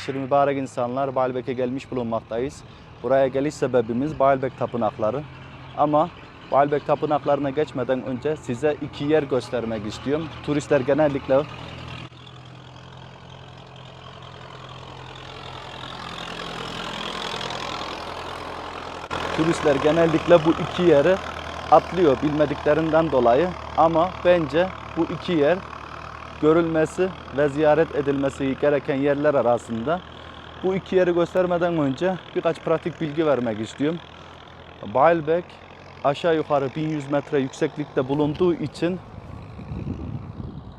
Aşırı mübarek insanlar Baalbek'e gelmiş bulunmaktayız. Buraya geliş sebebimiz Baalbek tapınakları. Ama Baalbek tapınaklarına geçmeden önce size iki yer göstermek istiyorum. Turistler genellikle Turistler genellikle bu iki yeri atlıyor bilmediklerinden dolayı ama bence bu iki yer görülmesi ve ziyaret edilmesi gereken yerler arasında. Bu iki yeri göstermeden önce birkaç pratik bilgi vermek istiyorum. Baalbek aşağı yukarı 1100 metre yükseklikte bulunduğu için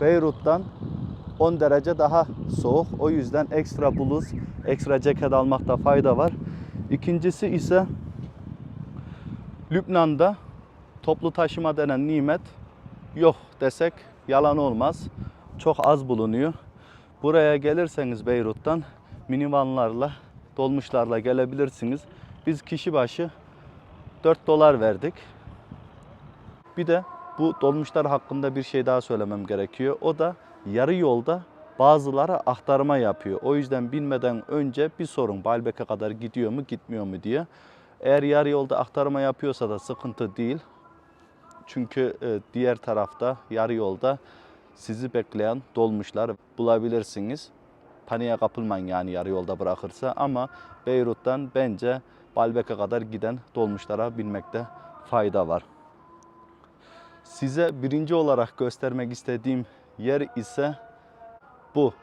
Beyrut'tan 10 derece daha soğuk. O yüzden ekstra bluz, ekstra ceket almakta fayda var. İkincisi ise Lübnan'da toplu taşıma denen nimet yok desek yalan olmaz. Çok az bulunuyor. Buraya gelirseniz Beyrut'tan minivanlarla, dolmuşlarla gelebilirsiniz. Biz kişi başı 4 dolar verdik. Bir de bu dolmuşlar hakkında bir şey daha söylemem gerekiyor. O da yarı yolda bazıları aktarma yapıyor. O yüzden binmeden önce bir sorun Baalbek'e kadar gidiyor mu gitmiyor mu diye. Eğer yarı yolda aktarma yapıyorsa da sıkıntı değil. Çünkü e, diğer tarafta yarı yolda sizi bekleyen dolmuşlar bulabilirsiniz. Paniğe kapılmayın yani yarı yolda bırakırsa ama Beyrut'tan bence Baalbek'e kadar giden dolmuşlara binmekte fayda var. Size birinci olarak göstermek istediğim yer ise bu.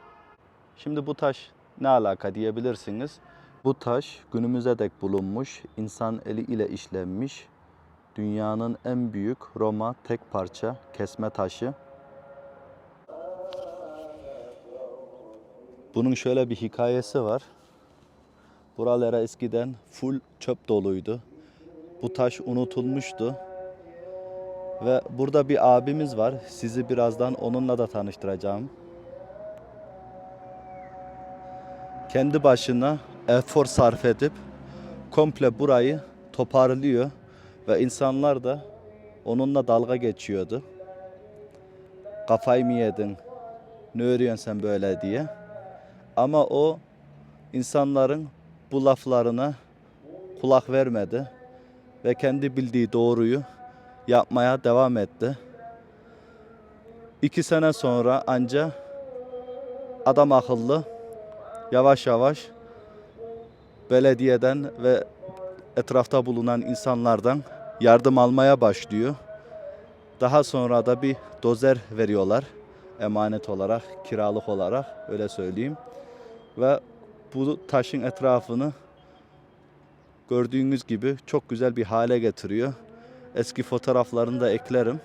Şimdi bu taş ne alaka diyebilirsiniz. Bu taş günümüze dek bulunmuş, insan eli ile işlenmiş, dünyanın en büyük Roma tek parça kesme taşı. Bunun şöyle bir hikayesi var. Buralara eskiden full çöp doluydu. Bu taş unutulmuştu. Ve burada bir abimiz var. Sizi birazdan onunla da tanıştıracağım. Kendi başına efor sarf edip komple burayı toparlıyor ve insanlar da onunla dalga geçiyordu. Kafayı mı yedin? Ne örüyorsun sen böyle diye. Ama o insanların bu laflarına kulak vermedi ve kendi bildiği doğruyu yapmaya devam etti. İki sene sonra anca adam akıllı yavaş yavaş belediyeden ve etrafta bulunan insanlardan yardım almaya başlıyor. Daha sonra da bir dozer veriyorlar emanet olarak, kiralık olarak öyle söyleyeyim. Ve bu taşın etrafını gördüğünüz gibi çok güzel bir hale getiriyor. Eski fotoğraflarını da eklerim.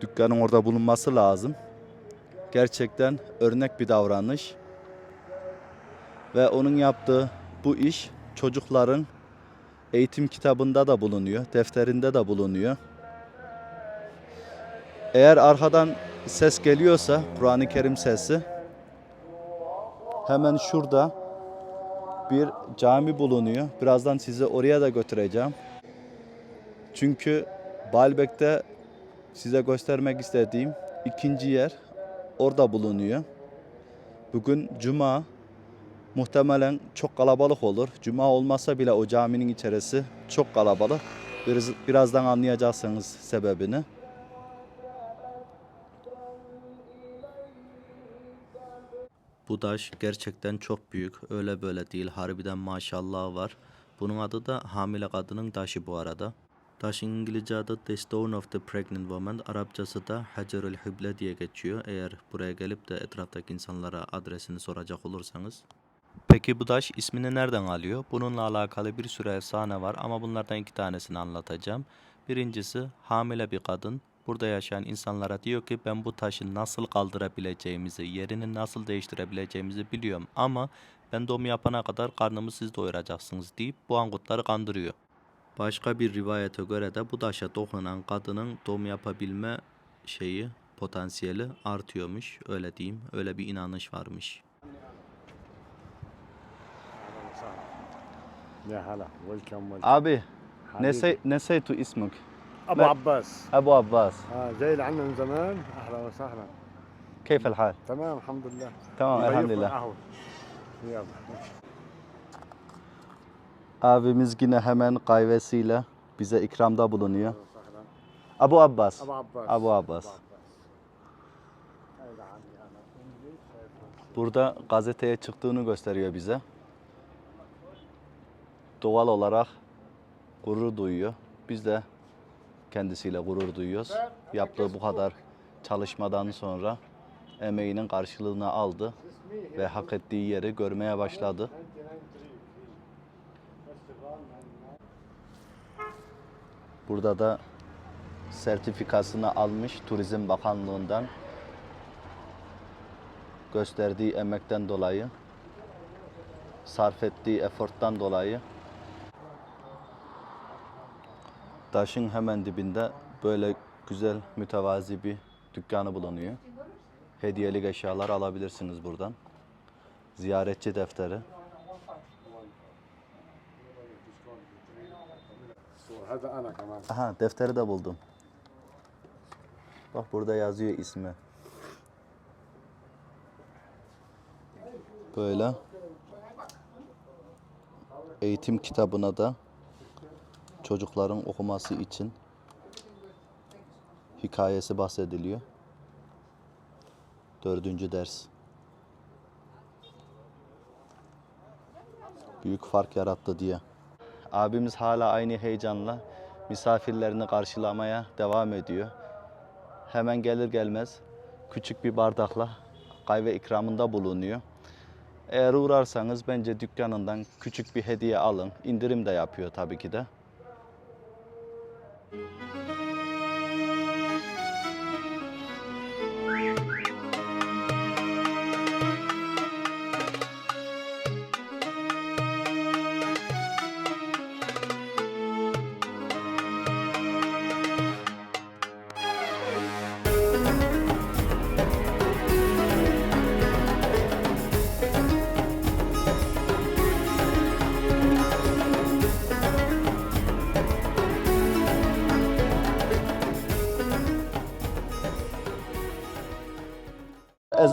Dükkanın orada bulunması lazım. Gerçekten örnek bir davranış. Ve onun yaptığı bu iş çocukların eğitim kitabında da bulunuyor, defterinde de bulunuyor. Eğer arkadan ses geliyorsa, Kur'an-ı Kerim sesi, hemen şurada bir cami bulunuyor. Birazdan sizi oraya da götüreceğim. Çünkü Baalbek'te size göstermek istediğim ikinci yer orada bulunuyor. Bugün cuma muhtemelen çok kalabalık olur. Cuma olmasa bile o caminin içerisi çok kalabalık. Biraz, birazdan anlayacaksınız sebebini. Bu taş gerçekten çok büyük. Öyle böyle değil. Harbiden maşallah var. Bunun adı da hamile kadının taşı bu arada. Taşın İngilizce adı The Stone of the Pregnant Woman. Arapçası da Hacerül Hüble diye geçiyor. Eğer buraya gelip de etraftaki insanlara adresini soracak olursanız. Peki bu taş ismini nereden alıyor? Bununla alakalı bir sürü efsane var ama bunlardan iki tanesini anlatacağım. Birincisi hamile bir kadın Burada yaşayan insanlara diyor ki ben bu taşı nasıl kaldırabileceğimizi, yerini nasıl değiştirebileceğimizi biliyorum ama ben doğum yapana kadar karnımı siz doyuracaksınız deyip bu angutları kandırıyor. Başka bir rivayete göre de bu taşa dokunan kadının doğum yapabilme şeyi, potansiyeli artıyormuş. Öyle diyeyim, öyle bir inanış varmış. Abi, ne, se ne seytu ismuk? ابو لا. عباس Ebu Abbas. اه جاي لعنا من زمان اهلا وسهلا Keyfel hal? تمام الحمد لله Tamam نضيفكم elhamdülillah. قهوة. يلا Abimiz yine hemen kahvesiyle bize ikramda bulunuyor. Abu Abbas. ابو عباس Abu Abbas. هذا عمي انا انجليز شايفه Burada gazeteye çıktığını gösteriyor bize. Doğal olarak gurur duyuyor. Biz de kendisiyle gurur duyuyoruz. Yaptığı bu kadar çalışmadan sonra emeğinin karşılığını aldı ve hak ettiği yeri görmeye başladı. Burada da sertifikasını almış Turizm Bakanlığı'ndan gösterdiği emekten dolayı, sarf ettiği eforttan dolayı Taşın hemen dibinde böyle güzel mütevazi bir dükkanı bulunuyor. Hediyelik eşyalar alabilirsiniz buradan. Ziyaretçi defteri. Aha defteri de buldum. Bak burada yazıyor ismi. Böyle. Eğitim kitabına da çocukların okuması için hikayesi bahsediliyor. Dördüncü ders. Büyük fark yarattı diye. Abimiz hala aynı heyecanla misafirlerini karşılamaya devam ediyor. Hemen gelir gelmez küçük bir bardakla kahve ikramında bulunuyor. Eğer uğrarsanız bence dükkanından küçük bir hediye alın. İndirim de yapıyor tabii ki de.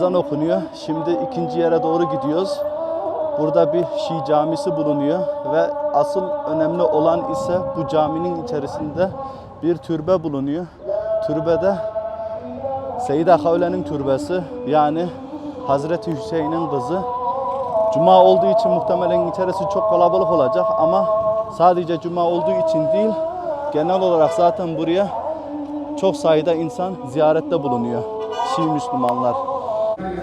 Ezan okunuyor. Şimdi ikinci yere doğru gidiyoruz. Burada bir Şii camisi bulunuyor ve asıl önemli olan ise bu caminin içerisinde bir türbe bulunuyor. Türbede Seyyid Havle'nin türbesi yani Hazreti Hüseyin'in kızı. Cuma olduğu için muhtemelen içerisi çok kalabalık olacak ama sadece cuma olduğu için değil genel olarak zaten buraya çok sayıda insan ziyarette bulunuyor. Şii Müslümanlar. أن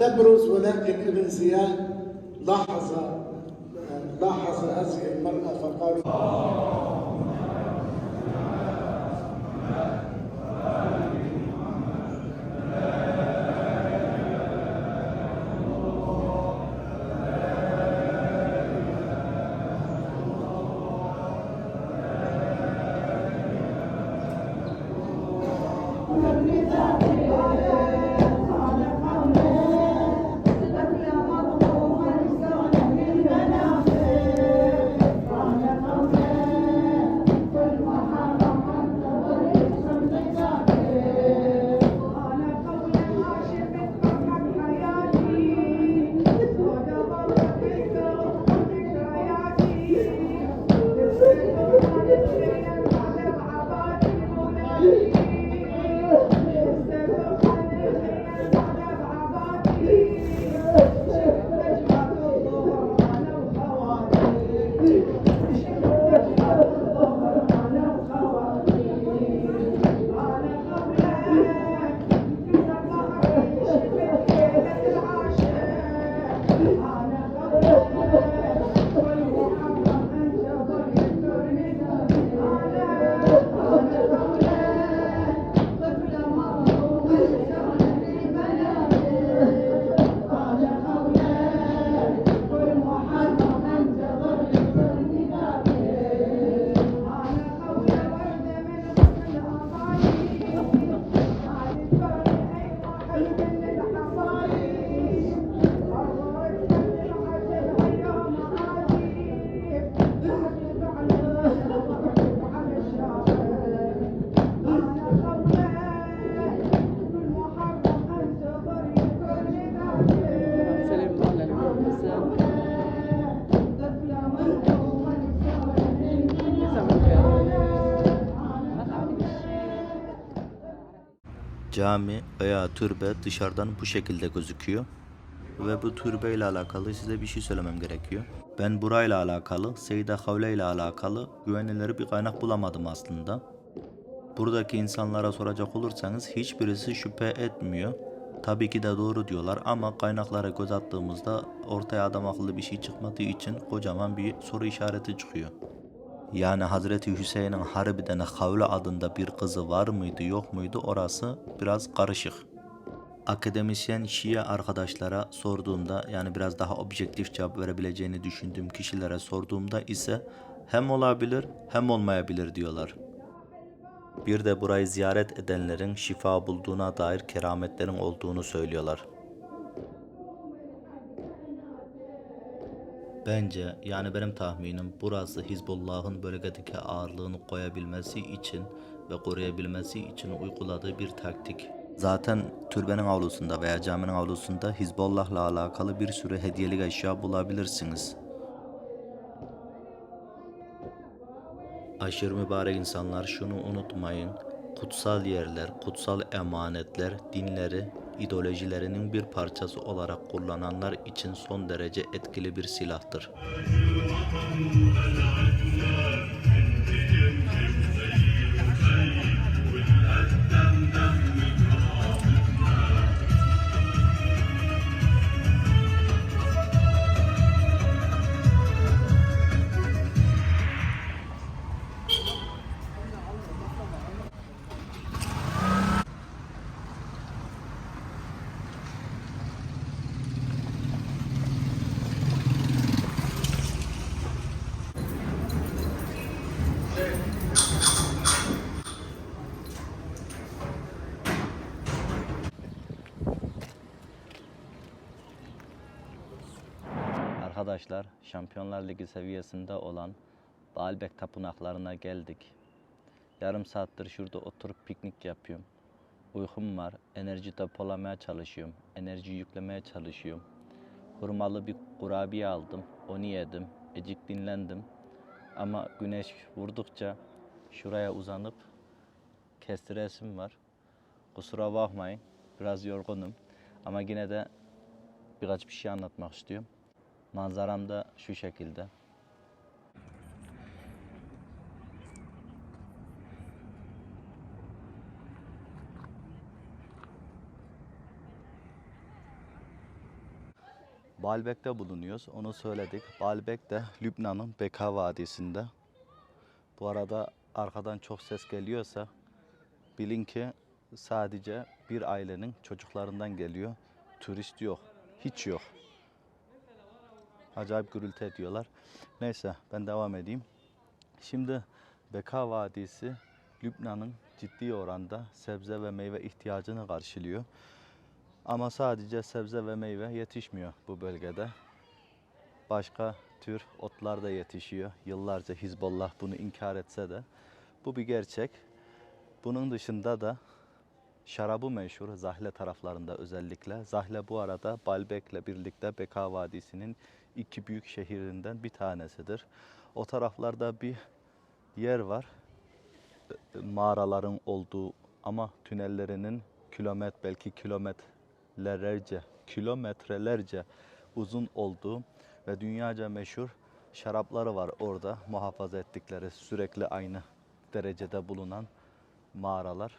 تبرز ولكن ابن زياد Cami veya türbe dışarıdan bu şekilde gözüküyor. Ve bu türbe ile alakalı size bir şey söylemem gerekiyor. Ben burayla alakalı, Seyda Havle ile alakalı güvenilir bir kaynak bulamadım aslında. Buradaki insanlara soracak olursanız hiçbirisi şüphe etmiyor. Tabii ki de doğru diyorlar ama kaynaklara göz attığımızda ortaya adam akıllı bir şey çıkmadığı için kocaman bir soru işareti çıkıyor. Yani Hazreti Hüseyin'in harbiden Havle adında bir kızı var mıydı yok muydu orası biraz karışık. Akademisyen Şia arkadaşlara sorduğumda yani biraz daha objektif cevap verebileceğini düşündüğüm kişilere sorduğumda ise hem olabilir hem olmayabilir diyorlar. Bir de burayı ziyaret edenlerin şifa bulduğuna dair kerametlerin olduğunu söylüyorlar. Bence yani benim tahminim burası Hizbullah'ın bölgedeki ağırlığını koyabilmesi için ve koruyabilmesi için uyguladığı bir taktik. Zaten türbenin avlusunda veya caminin avlusunda Hizbullah'la alakalı bir sürü hediyelik eşya bulabilirsiniz. Aşırı mübarek insanlar şunu unutmayın. Kutsal yerler, kutsal emanetler, dinleri, ideolojilerinin bir parçası olarak kullananlar için son derece etkili bir silahtır. Arkadaşlar Şampiyonlar Ligi seviyesinde olan Baalbek tapınaklarına geldik. Yarım saattir şurada oturup piknik yapıyorum. Uykum var, enerji depolamaya çalışıyorum, enerji yüklemeye çalışıyorum. Hurmalı bir kurabiye aldım, onu yedim, ecik dinlendim. Ama güneş vurdukça şuraya uzanıp kestiresim var. Kusura bakmayın, biraz yorgunum. Ama yine de birkaç bir şey anlatmak istiyorum. Manzaram da şu şekilde. Baalbek'te bulunuyoruz. Onu söyledik. Baalbek de Lübnan'ın Beka Vadisi'nde. Bu arada arkadan çok ses geliyorsa bilin ki sadece bir ailenin çocuklarından geliyor. Turist yok. Hiç yok. Acayip gürültü ediyorlar. Neyse ben devam edeyim. Şimdi Beka Vadisi Lübnan'ın ciddi oranda sebze ve meyve ihtiyacını karşılıyor. Ama sadece sebze ve meyve yetişmiyor bu bölgede. Başka tür otlar da yetişiyor. Yıllarca Hizbollah bunu inkar etse de bu bir gerçek. Bunun dışında da şarabı meşhur Zahle taraflarında özellikle. Zahle bu arada Baalbek'le birlikte Beka Vadisi'nin iki büyük şehrinden bir tanesidir. O taraflarda bir yer var. Mağaraların olduğu ama tünellerinin kilomet belki kilometrelerce kilometrelerce uzun olduğu ve dünyaca meşhur şarapları var orada muhafaza ettikleri sürekli aynı derecede bulunan mağaralar.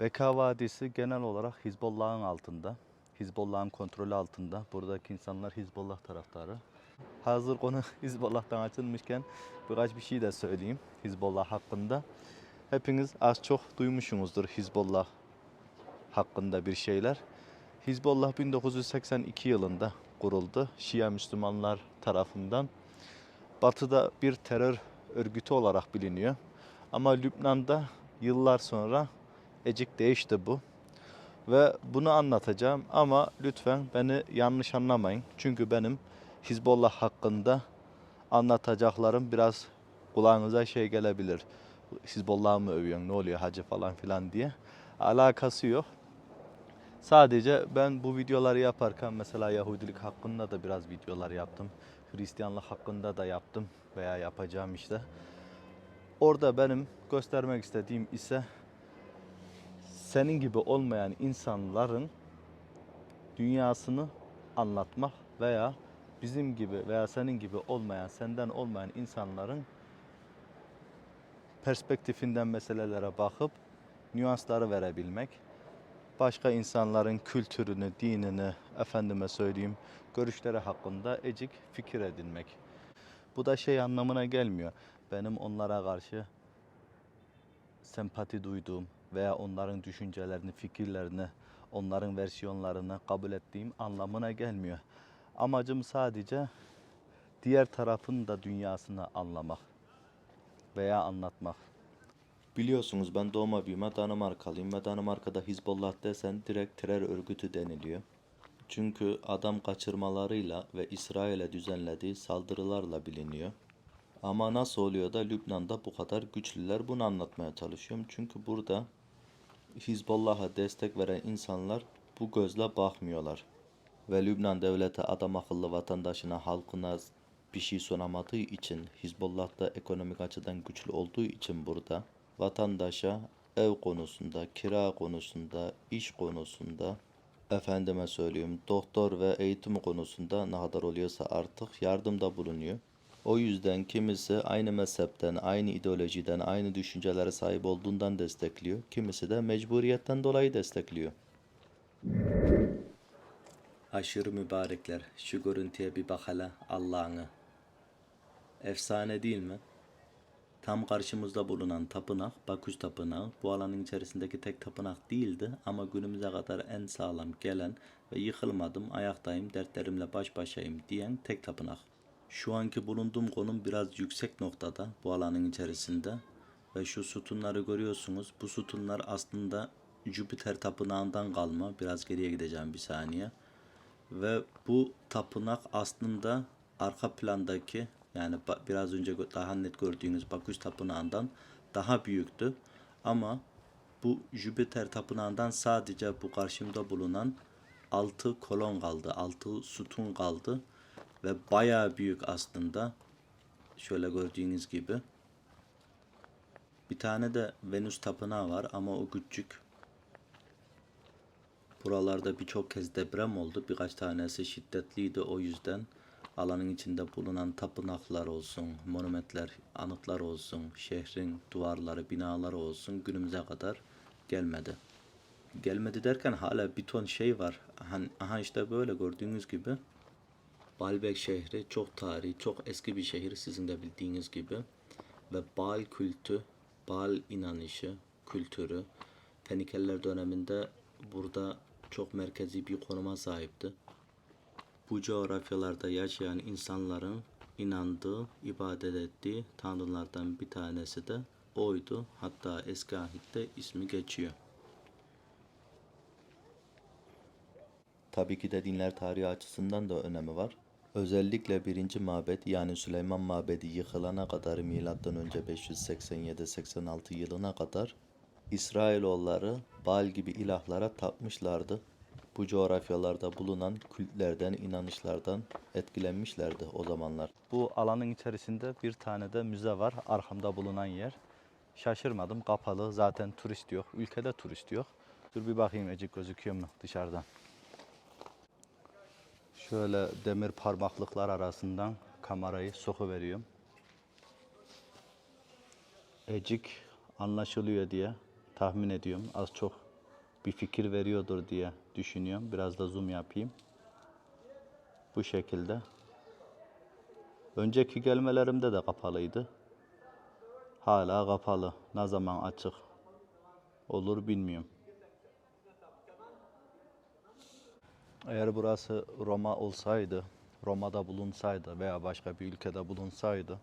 Beka Vadisi genel olarak Hizbollah'ın altında. Hizbollah'ın kontrolü altında. Buradaki insanlar Hizbollah taraftarı. Hazır konu Hizbollah'tan açılmışken birkaç bir şey de söyleyeyim Hizbollah hakkında. Hepiniz az çok duymuşsunuzdur Hizbollah hakkında bir şeyler. Hizbollah 1982 yılında kuruldu. Şia Müslümanlar tarafından. Batı'da bir terör örgütü olarak biliniyor. Ama Lübnan'da yıllar sonra ecik değişti bu. Ve bunu anlatacağım ama lütfen beni yanlış anlamayın. Çünkü benim Hizbollah hakkında anlatacaklarım biraz kulağınıza şey gelebilir. Hizbollah'ı mı övüyorsun ne oluyor hacı falan filan diye. Alakası yok. Sadece ben bu videoları yaparken mesela Yahudilik hakkında da biraz videolar yaptım. Hristiyanlık hakkında da yaptım veya yapacağım işte. Orada benim göstermek istediğim ise senin gibi olmayan insanların dünyasını anlatmak veya bizim gibi veya senin gibi olmayan, senden olmayan insanların perspektifinden meselelere bakıp nüansları verebilmek. Başka insanların kültürünü, dinini, efendime söyleyeyim, görüşleri hakkında ecik fikir edinmek. Bu da şey anlamına gelmiyor. Benim onlara karşı sempati duyduğum veya onların düşüncelerini, fikirlerini, onların versiyonlarını kabul ettiğim anlamına gelmiyor. Amacım sadece diğer tarafın da dünyasını anlamak veya anlatmak. Biliyorsunuz ben doğma büyüme Danimarkalıyım ve Danimarka'da Hizbollah desen direkt terör örgütü deniliyor. Çünkü adam kaçırmalarıyla ve İsrail'e düzenlediği saldırılarla biliniyor. Ama nasıl oluyor da Lübnan'da bu kadar güçlüler bunu anlatmaya çalışıyorum. Çünkü burada Hizbollah'a destek veren insanlar bu gözle bakmıyorlar. Ve Lübnan devleti adam akıllı vatandaşına, halkına bir şey sunamadığı için, Hizbollah da ekonomik açıdan güçlü olduğu için burada vatandaşa ev konusunda, kira konusunda, iş konusunda, efendime söyleyeyim doktor ve eğitim konusunda ne kadar oluyorsa artık yardımda bulunuyor. O yüzden kimisi aynı mezhepten, aynı ideolojiden, aynı düşüncelere sahip olduğundan destekliyor. Kimisi de mecburiyetten dolayı destekliyor. Aşırı mübarekler. Şu görüntüye bir bak hele Allah'ını. Efsane değil mi? Tam karşımızda bulunan tapınak, Baküs Tapınağı, bu alanın içerisindeki tek tapınak değildi ama günümüze kadar en sağlam gelen ve yıkılmadım, ayaktayım, dertlerimle baş başayım diyen tek tapınak. Şu anki bulunduğum konum biraz yüksek noktada bu alanın içerisinde ve şu sütunları görüyorsunuz. Bu sütunlar aslında Jüpiter tapınağından kalma. Biraz geriye gideceğim bir saniye. Ve bu tapınak aslında arka plandaki yani biraz önce daha net gördüğünüz Baküs tapınağından daha büyüktü. Ama bu Jüpiter tapınağından sadece bu karşımda bulunan 6 kolon kaldı. 6 sütun kaldı. Ve bayağı büyük aslında. Şöyle gördüğünüz gibi. Bir tane de Venüs tapınağı var ama o küçük. Buralarda birçok kez deprem oldu. Birkaç tanesi şiddetliydi o yüzden alanın içinde bulunan tapınaklar olsun, monumentler, anıtlar olsun, şehrin duvarları, binaları olsun günümüze kadar gelmedi. Gelmedi derken hala bir ton şey var. Hani- Aha işte böyle gördüğünüz gibi. Baalbek şehri çok tarihi, çok eski bir şehir sizin de bildiğiniz gibi. Ve Baal kültü, Baal inanışı, kültürü Fenikeliler döneminde burada çok merkezi bir konuma sahipti. Bu coğrafyalarda yaşayan insanların inandığı, ibadet ettiği tanrılardan bir tanesi de oydu. Hatta eski ahitte ismi geçiyor. Tabii ki de dinler tarihi açısından da önemi var. Özellikle birinci mabet yani Süleyman Mabedi yıkılana kadar önce 587-86 yılına kadar İsrailoğulları Baal gibi ilahlara tapmışlardı. Bu coğrafyalarda bulunan kültlerden, inanışlardan etkilenmişlerdi o zamanlar. Bu alanın içerisinde bir tane de müze var. Arkamda bulunan yer. Şaşırmadım. Kapalı. Zaten turist yok. Ülkede turist yok. Dur bir bakayım Ecik gözüküyor mu dışarıdan. Şöyle demir parmaklıklar arasından kamerayı sokuveriyorum. Ecik anlaşılıyor diye tahmin ediyorum. Az çok bir fikir veriyordur diye düşünüyorum. Biraz da zoom yapayım. Bu şekilde. Önceki gelmelerimde de kapalıydı. Hala kapalı. Ne zaman açık olur bilmiyorum. Eğer burası Roma olsaydı, Roma'da bulunsaydı veya başka bir ülkede bulunsaydı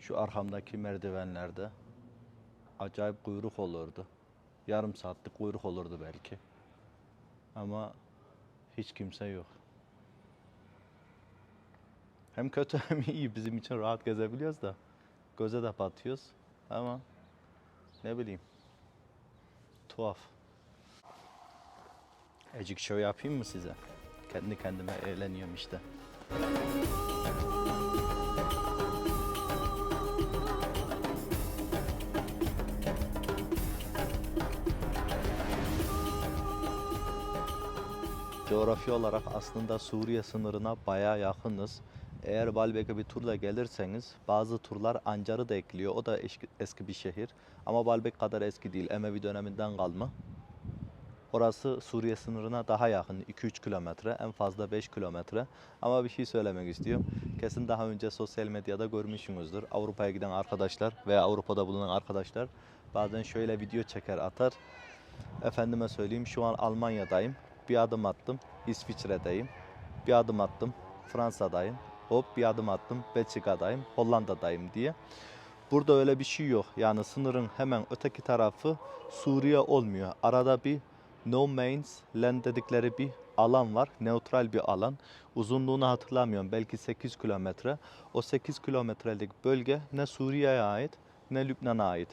şu arkamdaki merdivenlerde acayip kuyruk olurdu. Yarım saatlik kuyruk olurdu belki. Ama hiç kimse yok. Hem kötü hem iyi bizim için rahat gezebiliyoruz da göze de batıyoruz ama ne bileyim tuhaf. Ecik show yapayım mı size? Kendi kendime eğleniyorum işte. Coğrafya olarak aslında Suriye sınırına baya yakınız. Eğer Balbek'e bir turla gelirseniz bazı turlar Ancar'ı da ekliyor. O da eski, eski bir şehir. Ama Balbek kadar eski değil. Emevi döneminden kalma. Orası Suriye sınırına daha yakın. 2-3 kilometre, en fazla 5 kilometre. Ama bir şey söylemek istiyorum. Kesin daha önce sosyal medyada görmüşsünüzdür. Avrupa'ya giden arkadaşlar veya Avrupa'da bulunan arkadaşlar bazen şöyle video çeker atar. Efendime söyleyeyim şu an Almanya'dayım. Bir adım attım İsviçre'deyim. Bir adım attım Fransa'dayım. Hop bir adım attım Belçika'dayım, Hollanda'dayım diye. Burada öyle bir şey yok. Yani sınırın hemen öteki tarafı Suriye olmuyor. Arada bir no man's land dedikleri bir alan var. Neutral bir alan. Uzunluğunu hatırlamıyorum. Belki 8 kilometre. O 8 kilometrelik bölge ne Suriye'ye ait ne Lübnan'a ait.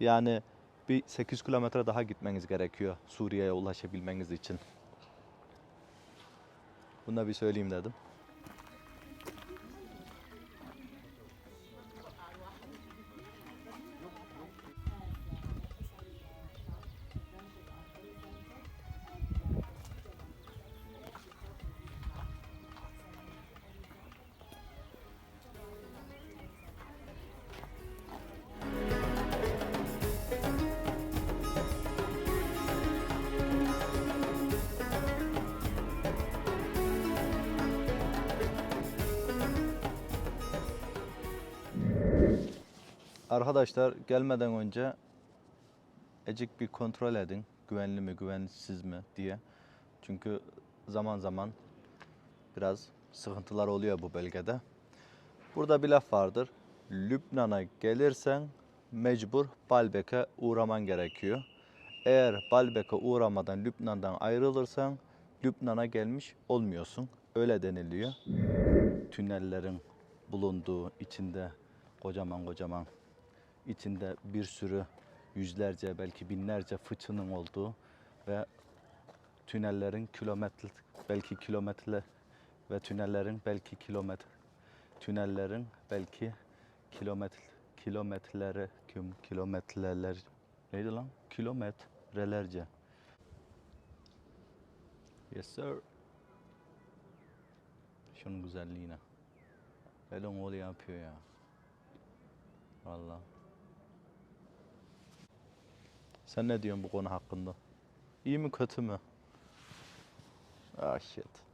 Yani bir 8 kilometre daha gitmeniz gerekiyor Suriye'ye ulaşabilmeniz için. Bunu da bir söyleyeyim dedim. Arkadaşlar gelmeden önce ecik bir kontrol edin. Güvenli mi, güvensiz mi diye. Çünkü zaman zaman biraz sıkıntılar oluyor bu bölgede. Burada bir laf vardır. Lübnan'a gelirsen mecbur Baalbek'e uğraman gerekiyor. Eğer Baalbek'e uğramadan Lübnan'dan ayrılırsan Lübnan'a gelmiş olmuyorsun. Öyle deniliyor. Tünellerin bulunduğu içinde kocaman kocaman içinde bir sürü yüzlerce belki binlerce fıçının olduğu ve tünellerin kilometre belki kilometre ve tünellerin belki kilometre tünellerin belki kilometre kilometreleri kim kilometreler neydi lan? Kilometrelerce. Yes sir. Şunun güzelliğine. Elon oğlu yapıyor ya? Vallahi. Sen ne diyorsun bu konu hakkında? İyi mi kötü mü? Ah shit.